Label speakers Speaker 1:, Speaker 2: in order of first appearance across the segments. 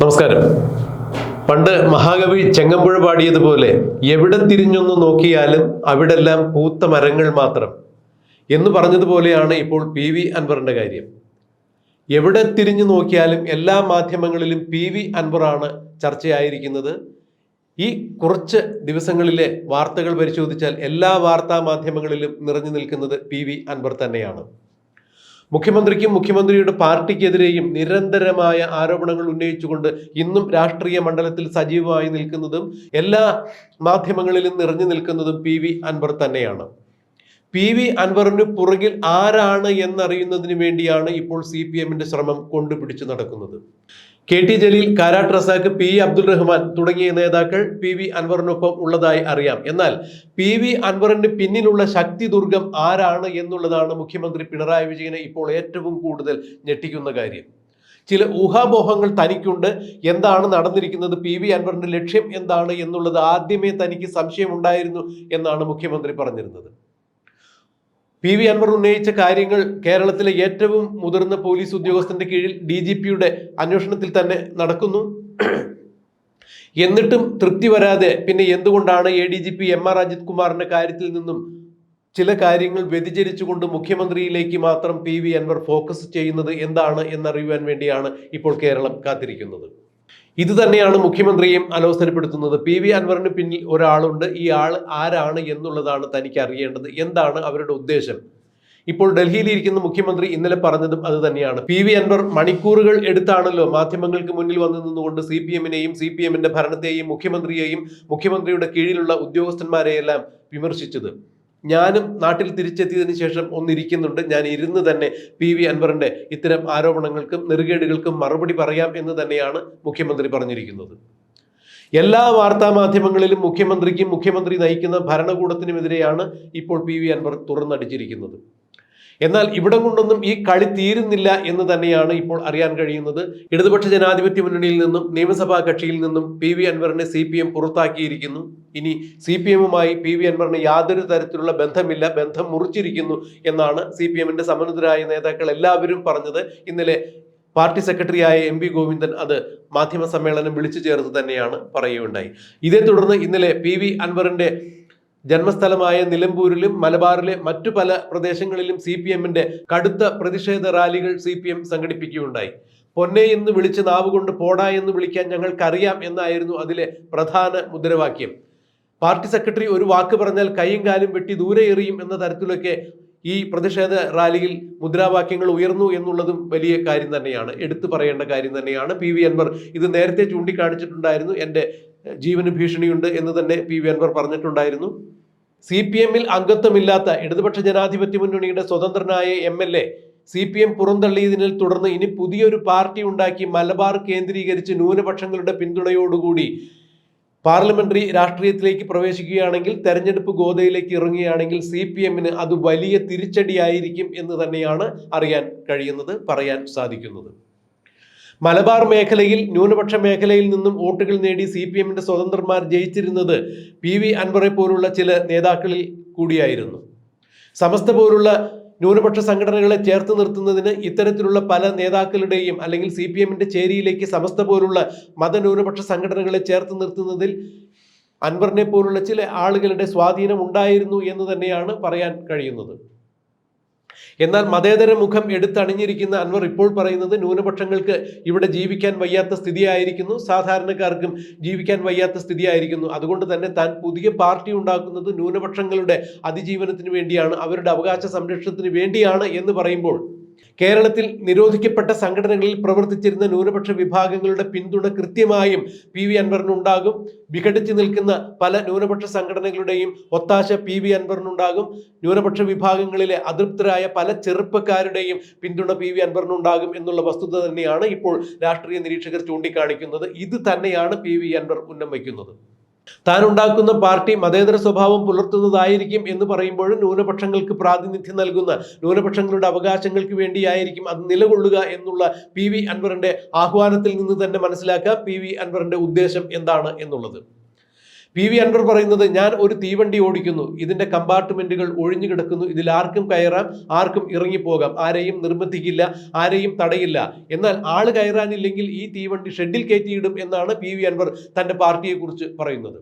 Speaker 1: നമസ്കാരം. പണ്ട് മഹാകവി ചെങ്ങമ്പുഴ പാടിയതുപോലെ എവിടെ തിരിഞ്ഞൊന്ന് നോക്കിയാലും അവിടെല്ലാം പൂത്ത മരങ്ങൾ മാത്രം. എന്ന് പറഞ്ഞതുപോലെയാണ് ഇപ്പോൾ പി വി അൻവറിന്റെ കാര്യം. എവിടെ തിരിഞ്ഞു നോക്കിയാലും എല്ലാ മാധ്യമങ്ങളിലും പി വി അൻവറാണ് ചർച്ചയായിരിക്കുന്നത്. ഈ കുറച്ച് ദിവസങ്ങളിലെ വാർത്തകൾ പരിശോധിച്ചാൽ എല്ലാ വാർത്താ മാധ്യമങ്ങളിലും നിറഞ്ഞു നിൽക്കുന്നത് പി വി അൻവർ തന്നെയാണ്. മുഖ്യമന്ത്രിക്കും മുഖ്യമന്ത്രിയുടെ പാർട്ടിക്കെതിരെയും നിരന്തരമായ ആരോപണങ്ങൾ ഉന്നയിച്ചുകൊണ്ട് ഇന്നും രാഷ്ട്രീയ മണ്ഡലത്തിൽ സജീവമായി നിൽക്കുന്നതും എല്ലാ മാധ്യമങ്ങളിലും നിറഞ്ഞു നിൽക്കുന്നതും പി വി അൻവർ തന്നെയാണ്. പി വി അൻവറിന് പുറകിൽ ആരാണ് എന്നറിയുന്നതിന് വേണ്ടിയാണ് ഇപ്പോൾ സി പി എമ്മിന്റെ ശ്രമം കൊണ്ടുപിടിച്ചു നടക്കുന്നത്. K T Jaleel Karat Razak P Abdul Rahman തുടങ്ങിയ നേതാക്കൾ പി വി അൻവറിനൊപ്പം ഉള്ളതായി അറിയാം. എന്നാൽ പി വി അൻവറിന് പിന്നിലുള്ള ശക്തി ദുർഗം ആരാണ് എന്നുള്ളതാണ് മുഖ്യമന്ത്രി പിണറായി വിജയനെ ഇപ്പോൾ ഏറ്റവും കൂടുതൽ ഞെട്ടിക്കുന്ന കാര്യം. ചില ഊഹാപോഹങ്ങൾ തനിക്കുണ്ട്. എന്താണ് നടന്നിരിക്കുന്നത്? പി വി അൻവറിന്റെ ലക്ഷ്യം എന്താണ് എന്നുള്ളത് ആദ്യമേ തനിക്ക് സംശയമുണ്ടായിരുന്നു എന്നാണ് മുഖ്യമന്ത്രി പറഞ്ഞിരുന്നത്. പി വി അൻവർ ഉന്നയിച്ച കാര്യങ്ങൾ കേരളത്തിലെ ഏറ്റവും മുതിർന്ന പോലീസ് ഉദ്യോഗസ്ഥന്റെ കീഴിൽ ഡി ജി പിയുടെ അന്വേഷണത്തിൽ തന്നെ നടക്കുന്നു. എന്നിട്ടും തൃപ്തി വരാതെ പിന്നെ എന്തുകൊണ്ടാണ് A D G P M R Ajith കുമാറിന്റെ കാര്യത്തിൽ നിന്നും ചില കാര്യങ്ങൾ വ്യതിചരിച്ചുകൊണ്ട് മുഖ്യമന്ത്രിയിലേക്ക് മാത്രം പി വി അൻവർ ഫോക്കസ് ചെയ്യുന്നത് എന്താണ് എന്നറിയുവാൻ വേണ്ടിയാണ് ഇപ്പോൾ കേരളം കാത്തിരിക്കുന്നത്. ഇത് തന്നെയാണ് മുഖ്യമന്ത്രിയും അലോസരപ്പെടുത്തുന്നത്. പി വി അൻവറിന് പിന്നിൽ ഒരാളുണ്ട്. ഈ ആൾ ആരാണ് എന്നുള്ളതാണ് തനിക്ക് അറിയേണ്ടത്. എന്താണ് അവരുടെ ഉദ്ദേശം? ഇപ്പോൾ ഡൽഹിയിൽ ഇരിക്കുന്ന മുഖ്യമന്ത്രി ഇന്നലെ പറഞ്ഞതും അത് തന്നെയാണ്. പി വി അൻവർ മണിക്കൂറുകൾ എടുത്താണല്ലോ മാധ്യമങ്ങൾക്ക് മുന്നിൽ വന്നു നിന്നുകൊണ്ട് സി പി എമ്മിനെയും സി പി എമ്മിന്റെ ഭരണത്തെയും മുഖ്യമന്ത്രിയെയും മുഖ്യമന്ത്രിയുടെ കീഴിലുള്ള ഉദ്യോഗസ്ഥന്മാരെയെല്ലാം വിമർശിച്ചത്. ഞാനും നാട്ടിൽ തിരിച്ചെത്തിയതിനു ശേഷം ഒന്നിരിക്കുന്നുണ്ട്. ഞാൻ ഇരുന്ന് തന്നെ പി വി അൻവറിന്റെ ഇത്തരം ആരോപണങ്ങൾക്കും നെറുകേടുകൾക്കും മറുപടി പറയാം എന്ന് തന്നെയാണ് മുഖ്യമന്ത്രി പറഞ്ഞിരിക്കുന്നത്. എല്ലാ വാർത്താ മാധ്യമങ്ങളിലും മുഖ്യമന്ത്രിക്കും മുഖ്യമന്ത്രി നയിക്കുന്ന ഭരണകൂടത്തിനുമെതിരെയാണ് ഇപ്പോൾ പി വി അൻവർ തുറന്നടിച്ചിരിക്കുന്നത്. എന്നാൽ ഇവിടം കൊണ്ടൊന്നും ഈ കളി തീരുന്നില്ല എന്ന് തന്നെയാണ് ഇപ്പോൾ അറിയാൻ കഴിയുന്നത്. ഇടതുപക്ഷ ജനാധിപത്യ മുന്നണിയിൽ നിന്നും നിയമസഭാ കക്ഷിയിൽ നിന്നും പി വി അൻവറിനെ സി പി എം പുറത്താക്കിയിരിക്കുന്നു. ഇനി സി പി എമ്മുമായി പി വി അൻവറിന് യാതൊരു തരത്തിലുള്ള ബന്ധമില്ല ബന്ധം മുറിച്ചിരിക്കുന്നു എന്നാണ് സി പി എമ്മിന്റെ സമന്നതരായ നേതാക്കൾ എല്ലാവരും പറഞ്ഞത്. ഇന്നലെ പാർട്ടി സെക്രട്ടറിയായ എം പി ഗോവിന്ദൻ അത് മാധ്യമ സമ്മേളനം വിളിച്ചു ചേർത്ത് തന്നെയാണ് പറയുകയുണ്ടായി. ഇതേ തുടർന്ന് ഇന്നലെ പി വി അൻവറിന്റെ ജന്മസ്ഥലമായ നിലമ്പൂരിലും മലബാറിലെ മറ്റു പല പ്രദേശങ്ങളിലും സി പി എമ്മിന്റെ കടുത്ത പ്രതിഷേധ റാലികൾ സി പി എം സംഘടിപ്പിക്കുകയുണ്ടായി. പൊന്നെ എന്ന് വിളിച്ച് നാവുകൊണ്ട് പോടാ എന്ന് വിളിക്കാൻ ഞങ്ങൾക്കറിയാം എന്നായിരുന്നു അതിലെ പ്രധാന മുദ്രാവാക്യം. പാർട്ടി സെക്രട്ടറി ഒരു വാക്ക് പറഞ്ഞാൽ കൈയും കാലും വെട്ടി ദൂരെ എറിയും എന്ന തരത്തിലൊക്കെ ഈ പ്രതിഷേധ റാലിയിൽ മുദ്രാവാക്യങ്ങൾ ഉയർന്നു എന്നുള്ളതും വലിയ കാര്യം തന്നെയാണ്. എടുത്തു പറയേണ്ട കാര്യം തന്നെയാണ്. പി വി അൻവർ ഇത് നേരത്തെ ചൂണ്ടിക്കാണിച്ചിട്ടുണ്ടായിരുന്നു. എന്റെ ജീവന് ഭീഷണിയുണ്ട് എന്ന് തന്നെ പി വി അൻവർ പറഞ്ഞിട്ടുണ്ടായിരുന്നു. സി പി എമ്മിൽ അംഗത്വമില്ലാത്ത ഇടതുപക്ഷ ജനാധിപത്യ മുന്നണിയുടെ സ്വതന്ത്രനായ M L A C P M പുറന്തള്ളിയതിനെ തുടർന്ന് ഇനി പുതിയൊരു പാർട്ടി ഉണ്ടാക്കി മലബാർ കേന്ദ്രീകരിച്ച് ന്യൂനപക്ഷങ്ങളുടെ പിന്തുണയോടുകൂടി പാർലമെന്ററി രാഷ്ട്രീയത്തിലേക്ക് പ്രവേശിക്കുകയാണെങ്കിൽ തെരഞ്ഞെടുപ്പ് ഗോതയിലേക്ക് ഇറങ്ങുകയാണെങ്കിൽ സി പി എമ്മിന് അത് വലിയ തിരിച്ചടിയായിരിക്കും എന്ന് തന്നെയാണ് അറിയാൻ കഴിയുന്നത് പറയാൻ സാധിക്കുന്നത്. മലബാർ മേഖലയിൽ ന്യൂനപക്ഷ മേഖലയിൽ നിന്നും വോട്ടുകൾ നേടി സി പി എമ്മിന്റെ സ്വതന്ത്രന്മാർ ജയിച്ചിരുന്നത് പി വി അൻവറെ പോലുള്ള ചില നേതാക്കളിൽ കൂടിയായിരുന്നു. സമസ്ത പോലുള്ള ന്യൂനപക്ഷ സംഘടനകളെ ചേർത്ത് നിർത്തുന്നതിന് ഇത്തരത്തിലുള്ള പല നേതാക്കളുടെയും അല്ലെങ്കിൽ സി പി എമ്മിന്റെ ചേരിയിലേക്ക് സമസ്ത പോലുള്ള മതന്യൂനപക്ഷ സംഘടനകളെ ചേർത്ത് നിർത്തുന്നതിൽ അൻവറിനെ പോലുള്ള ചില ആളുകളുടെ സ്വാധീനം ഉണ്ടായിരുന്നു എന്ന് തന്നെയാണ് പറയാൻ കഴിയുന്നത്. എന്നാൽ മതേതര മുഖം എടുത്തണിഞ്ഞിരിക്കുന്ന അൻവർ ഇപ്പോൾ പറയുന്നത് ന്യൂനപക്ഷങ്ങൾക്ക് ഇവിടെ ജീവിക്കാൻ വയ്യാത്ത സ്ഥിതിയായിരിക്കുന്നു സാധാരണക്കാർക്കും ജീവിക്കാൻ വയ്യാത്ത സ്ഥിതിയായിരിക്കുന്നു. അതുകൊണ്ട് തന്നെ താൻ പുതിയ പാർട്ടി ഉണ്ടാക്കുന്നത് ന്യൂനപക്ഷങ്ങളുടെ അതിജീവനത്തിന് വേണ്ടിയാണ് അവരുടെ അവകാശ സംരക്ഷണത്തിന് വേണ്ടിയാണ് എന്ന് പറയുമ്പോൾ കേരളത്തിൽ നിരോധിക്കപ്പെട്ട സംഘടനകളിൽ പ്രവർത്തിച്ചിരുന്ന ന്യൂനപക്ഷ വിഭാഗങ്ങളുടെ പിന്തുണ കൃത്യമായും പി വി അൻവറിനുണ്ടാകും വിഘടിച്ചു നിൽക്കുന്ന പല ന്യൂനപക്ഷ സംഘടനകളുടെയും ഒത്താശ പി വി അൻവറിനുണ്ടാകും ന്യൂനപക്ഷ വിഭാഗങ്ങളിലെ അതൃപ്തരായ പല ചെറുപ്പക്കാരുടെയും പിന്തുണ പി വി അൻവറിനുണ്ടാകും എന്നുള്ള വസ്തുത തന്നെയാണ് ഇപ്പോൾ രാഷ്ട്രീയ നിരീക്ഷകർ ചൂണ്ടിക്കാണിക്കുന്നത്. ഇത് തന്നെയാണ് പി വി അൻവർ ഉന്നം വയ്ക്കുന്നത്. താൻ ഉണ്ടാക്കുന്ന പാർട്ടി മതേതര സ്വഭാവം പുലർത്തുന്നതായിരിക്കും എന്ന് പറയുമ്പോഴും ന്യൂനപക്ഷങ്ങൾക്ക് പ്രാതിനിധ്യം നൽകുന്ന ന്യൂനപക്ഷങ്ങളുടെ അവകാശങ്ങൾക്ക് വേണ്ടിയായിരിക്കും അത് നിലകൊള്ളുക എന്നുള്ള പി വി അൻവറിന്റെ ആഹ്വാനത്തിൽ നിന്ന് തന്നെ മനസ്സിലാക്കാം പി വി അൻവറിന്റെ ഉദ്ദേശം എന്താണ് എന്നുള്ളത്. പി വി അൻവർ പറയുന്നത് ഞാൻ ഒരു തീവണ്ടി ഓടിക്കുന്നു. ഇതിന്റെ കമ്പാർട്ട്മെന്റുകൾ ഒഴിഞ്ഞു കിടക്കുന്നു. ഇതിൽ ആർക്കും കയറാം ആർക്കും ഇറങ്ങിപ്പോകാം. ആരെയും നിർബന്ധിക്കില്ല ആരെയും തടയില്ല. എന്നാൽ ആൾ കയറാനില്ലെങ്കിൽ ഈ തീവണ്ടി ഷെഡിൽ കയറ്റിയിടും എന്നാണ് പി വി അൻവർ തന്റെ പാർട്ടിയെക്കുറിച്ച് പറയുന്നത്.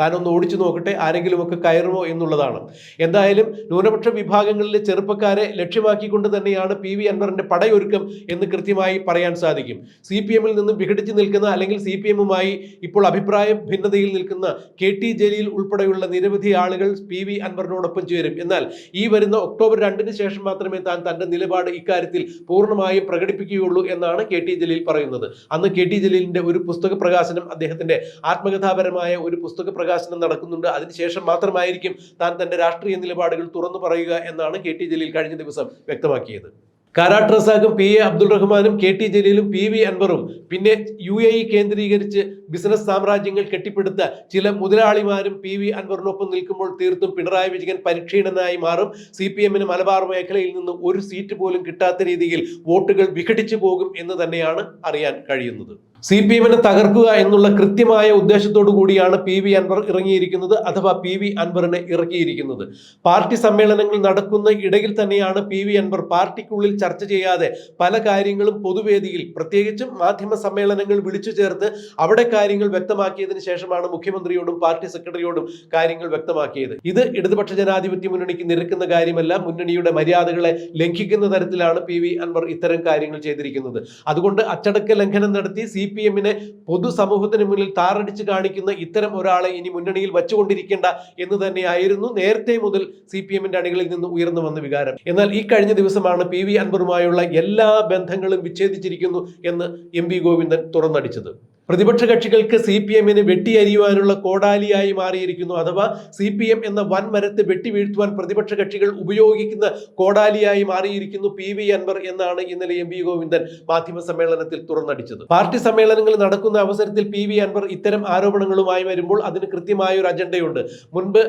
Speaker 1: താനൊന്ന് ഓടിച്ചു നോക്കട്ടെ ആരെങ്കിലുമൊക്കെ കയറുമോ എന്നുള്ളതാണ്. എന്തായാലും ന്യൂനപക്ഷ വിഭാഗങ്ങളിലെ ചെറുപ്പക്കാരെ ലക്ഷ്യമാക്കിക്കൊണ്ട് തന്നെയാണ് പി വി അൻവറിന്റെ പടയൊരുക്കം എന്ന് കൃത്യമായി പറയാൻ സാധിക്കും. സി പി എമ്മിൽ നിന്നും വിഘടിച്ചു നിൽക്കുന്ന അല്ലെങ്കിൽ സി പി എമ്മുമായി ഇപ്പോൾ അഭിപ്രായ ഭിന്നതയിൽ നിൽക്കുന്ന കെ ടി ജലീൽ ഉൾപ്പെടെയുള്ള നിരവധി ആളുകൾ പി വി അൻവറിനോടൊപ്പം ചേരും. എന്നാൽ ഈ വരുന്ന ഒക്ടോബർ രണ്ടിന് ശേഷം മാത്രമേ താൻ തന്റെ നിലപാട് ഇക്കാര്യത്തിൽ പൂർണമായും പ്രകടിപ്പിക്കുകയുള്ളൂ എന്നാണ് കെ ടി ജലീൽ പറയുന്നത്. അന്ന് കെ ടി ജലീലിന്റെ ഒരു പുസ്തക പ്രകാശനം അദ്ദേഹത്തിന്റെ ആത്മകഥാപരമായ ഒരു പുസ്തക പ്രകാശനം നടക്കുന്നുണ്ട്. അതിനുശേഷം മാത്രമായിരിക്കും താൻ തന്റെ രാഷ്ട്രീയ നിലപാടുകൾ തുറന്നു പറയുക എന്നാണ് കെ ടി ജലീൽ കഴിഞ്ഞ ദിവസം വ്യക്തമാക്കിയത്. കാരാട്ട് റസാഖും പി എ അബ്ദുൾ റഹ്മാനും കെ ടി ജലീലും പി വി അൻവറും പിന്നെ യു എ ഇ കേന്ദ്രീകരിച്ച് ബിസിനസ് സാമ്രാജ്യങ്ങൾ കെട്ടിപ്പടുത്ത ചില മുതലാളിമാരും പി വി അൻവറിനൊപ്പം നിൽക്കുമ്പോൾ തീർത്തും പിണറായി വിജയൻ പരിക്ഷീണനായി മാറും. സി പി എമ്മിന് മലബാർ മേഖലയിൽ നിന്ന് ഒരു സീറ്റ് പോലും കിട്ടാത്ത രീതിയിൽ വോട്ടുകൾ വിഘടിച്ചു പോകും എന്ന് തന്നെയാണ് അറിയാൻ കഴിയുന്നത്. സി പി എമ്മിനെ തകർക്കുക എന്നുള്ള കൃത്യമായ ഉദ്ദേശത്തോടു കൂടിയാണ് പി വി അൻവർ ഇറങ്ങിയിരിക്കുന്നത് അഥവാ പി വി അൻവറിനെ ഇറക്കിയിരിക്കുന്നത്. പാർട്ടി സമ്മേളനങ്ങൾ നടക്കുന്ന ഇടയിൽ തന്നെയാണ് പി വി അൻവർ പാർട്ടിക്കുള്ളിൽ ചർച്ച ചെയ്യാതെ പല കാര്യങ്ങളും പൊതുവേദിയിൽ പ്രത്യേകിച്ചും മാധ്യമ സമ്മേളനങ്ങൾ വിളിച്ചു ചേർത്ത് അവിടെ കാര്യങ്ങൾ വ്യക്തമാക്കിയതിന് ശേഷമാണ് മുഖ്യമന്ത്രിയോടും പാർട്ടി സെക്രട്ടറിയോടും കാര്യങ്ങൾ വ്യക്തമാക്കിയത്. ഇത് ഇടതുപക്ഷ ജനാധിപത്യ മുന്നണിക്ക് നിരക്കുന്ന കാര്യമല്ല മുന്നണിയുടെ മര്യാദകളെ ലംഘിക്കുന്ന തരത്തിലാണ് പി വി അൻവർ ഇത്തരം കാര്യങ്ങൾ ചെയ്തിരിക്കുന്നത്. അതുകൊണ്ട് അച്ചടക്ക ലംഘനം നടത്തി സി പി എമ്മിനെ പൊതുസമൂഹത്തിന് മുന്നിൽ താറടിച്ച് കാണിക്കുന്ന ഇത്തരം ഒരാളെ ഇനി മുന്നണിയിൽ വച്ചുകൊണ്ടിരിക്കേണ്ട എന്ന് തന്നെയായിരുന്നു നേരത്തെ മുതൽ സി പി എമ്മിന്റെ അണികളിൽ നിന്ന് ഉയർന്നു വന്ന വികാരം. എന്നാൽ ഈ കഴിഞ്ഞ ദിവസമാണ് പി വി അൻവറുമായുള്ള എല്ലാ ബന്ധങ്ങളും വിച്ഛേദിച്ചിരിക്കുന്നു എന്ന് എം വി ഗോവിന്ദൻ തുറന്നടിച്ചത്. പ്രതിപക്ഷ കക്ഷികൾക്ക് സി പി എമ്മിന് വെട്ടിയരിയുവാനുള്ള കോടാലിയായി മാറിയിരിക്കുന്നു. അഥവാ സി പി എം എന്ന വൻ മരത്തെ വെട്ടി വീഴ്ത്തുവാൻ പ്രതിപക്ഷ കക്ഷികൾ ഉപയോഗിക്കുന്ന കോടാലിയായി മാറിയിരിക്കുന്നു പി വി അൻവർ എന്നാണ് ഇന്നലെ എം വി ഗോവിന്ദൻ മാധ്യമ സമ്മേളനത്തിൽ തുറന്നടിച്ചത്. പാർട്ടി സമ്മേളനങ്ങൾ നടക്കുന്ന അവസരത്തിൽ പി വി അൻവർ ഇത്തരം ആരോപണങ്ങളുമായി വരുമ്പോൾ അതിന് കൃത്യമായ ഒരു അജണ്ടയുണ്ട്. മുൻപ്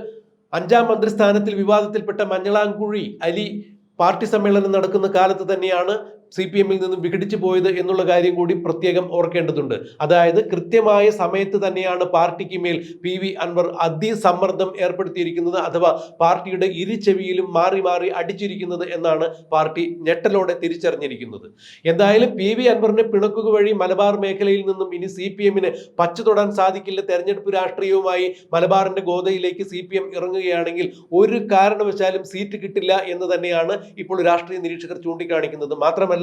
Speaker 1: അഞ്ചാം മന്ത്രിസ്ഥാനത്തിൽ വിവാദത്തിൽപ്പെട്ട മഞ്ഞളാങ്കുഴി അലി പാർട്ടി സമ്മേളനം നടക്കുന്ന കാലത്ത് തന്നെയാണ് സി പി എമ്മിൽ നിന്നും വിഘടിച്ചു പോയത് എന്നുള്ള കാര്യം കൂടി പ്രത്യേകം ഓർക്കേണ്ടതുണ്ട്. അതായത് കൃത്യമായ സമയത്ത് തന്നെയാണ് പാർട്ടിക്ക് മേൽ പി വി അൻവർ അതിസമ്മർദ്ദം ഏർപ്പെടുത്തിയിരിക്കുന്നത് അഥവാ പാർട്ടിയുടെ ഇരുചെവിയിലും മാറി മാറി അടിച്ചിരിക്കുന്നത് എന്നാണ് പാർട്ടി ഞെട്ടലോടെ തിരിച്ചറിഞ്ഞിരിക്കുന്നത്. എന്തായാലും പി വി അൻവറിനെ പിണക്കുക വഴി മലബാർ മേഖലയിൽ നിന്നും ഇനി സി പി എമ്മിന് പച്ച തൊടാൻ സാധിക്കില്ല. തെരഞ്ഞെടുപ്പ് രാഷ്ട്രീയവുമായി മലബാറിന്റെ ഗോതയിലേക്ക് സി പി എം ഇറങ്ങുകയാണെങ്കിൽ ഒരു കാരണവശാലും സീറ്റ് കിട്ടില്ല എന്ന് തന്നെയാണ് ഇപ്പോൾ രാഷ്ട്രീയ നിരീക്ഷകർ ചൂണ്ടിക്കാണിക്കുന്നത്. മാത്രമല്ല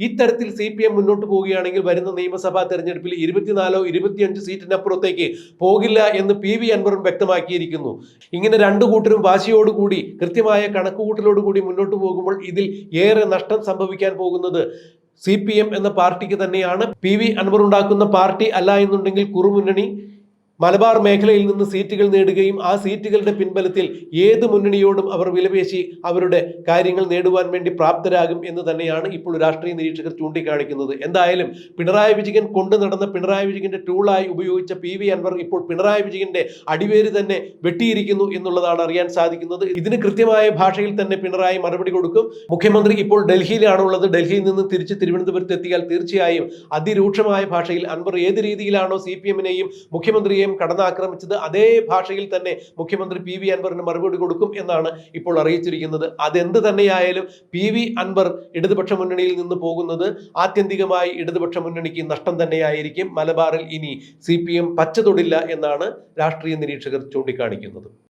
Speaker 1: ഇത്തരത്തിൽ സി പി എം മുന്നോട്ട് പോവുകയാണെങ്കിൽ വരുന്ന നിയമസഭാ തെരഞ്ഞെടുപ്പിൽ ഇരുപത്തിനാലോ ഇരുപത്തിയഞ്ച് സീറ്റിനപ്പുറത്തേക്ക് പോകില്ല എന്ന് പി വി അൻവറും വ്യക്തമാക്കിയിരിക്കുന്നു. ഇങ്ങനെ രണ്ടു കൂട്ടരും വാശിയോടുകൂടി കൃത്യമായ കണക്കുകൂട്ടലോടുകൂടി മുന്നോട്ട് പോകുമ്പോൾ ഇതിൽ ഏറെ നഷ്ടം സംഭവിക്കാൻ പോകുന്നത് സി പി എം എന്ന പാർട്ടിക്ക് തന്നെയാണ്. പി വി അൻവർ ഉണ്ടാക്കുന്ന പാർട്ടി അല്ല എന്നുണ്ടെങ്കിൽ കുറുമുന്നണി മലബാർ മേഖലയിൽ നിന്ന് സീറ്റുകൾ നേടുകയും ആ സീറ്റുകളുടെ പിൻബലത്തിൽ ഏത് മുന്നണിയോടും അവർ വിലപേശി അവരുടെ കാര്യങ്ങൾ നേടുവാൻ വേണ്ടി പ്രാപ്തരാകും എന്ന് തന്നെയാണ് ഇപ്പോൾ രാഷ്ട്രീയ നിരീക്ഷകർ ചൂണ്ടിക്കാണിക്കുന്നത്. എന്തായാലും പിണറായി വിജയൻ കൊണ്ടു നടന്ന പിണറായി വിജയന്റെ ടൂളായി ഉപയോഗിച്ച പി വി അൻവർ ഇപ്പോൾ പിണറായി വിജയന്റെ അടിവേര് തന്നെ വെട്ടിയിരിക്കുന്നു എന്നുള്ളതാണ് അറിയാൻ സാധിക്കുന്നത്. ഇതിന് കൃത്യമായ ഭാഷയിൽ തന്നെ പിണറായി മറുപടി കൊടുക്കും. മുഖ്യമന്ത്രി ഇപ്പോൾ ഡൽഹിയിലാണുള്ളത്. ഡൽഹിയിൽ നിന്ന് തിരിച്ച് തിരുവനന്തപുരത്ത് എത്തിയാൽ തീർച്ചയായും അതിരൂക്ഷമായ ഭാഷയിൽ അൻവർ ഏത് രീതിയിലാണോ സി പി എമ്മിനെയും കടന്നാക്രമിച്ചത് അതേ ഭാഷയിൽ തന്നെ മുഖ്യമന്ത്രി പി വി അൻവറിന് മറുപടി കൊടുക്കും എന്നാണ് ഇപ്പോൾ അറിയിച്ചിരിക്കുന്നത്. അതെന്ത് തന്നെയായാലും പി വി അൻവർ ഇടതുപക്ഷ മുന്നണിയിൽ നിന്ന് പോകുന്നത് ആത്യന്തികമായി ഇടതുപക്ഷ മുന്നണിക്ക് നഷ്ടം തന്നെയായിരിക്കും. മലബാറിൽ ഇനി സി പി എം പച്ചതൊടില്ല എന്നാണ് രാഷ്ട്രീയ നിരീക്ഷകർ ചൂണ്ടിക്കാണിക്കുന്നത്.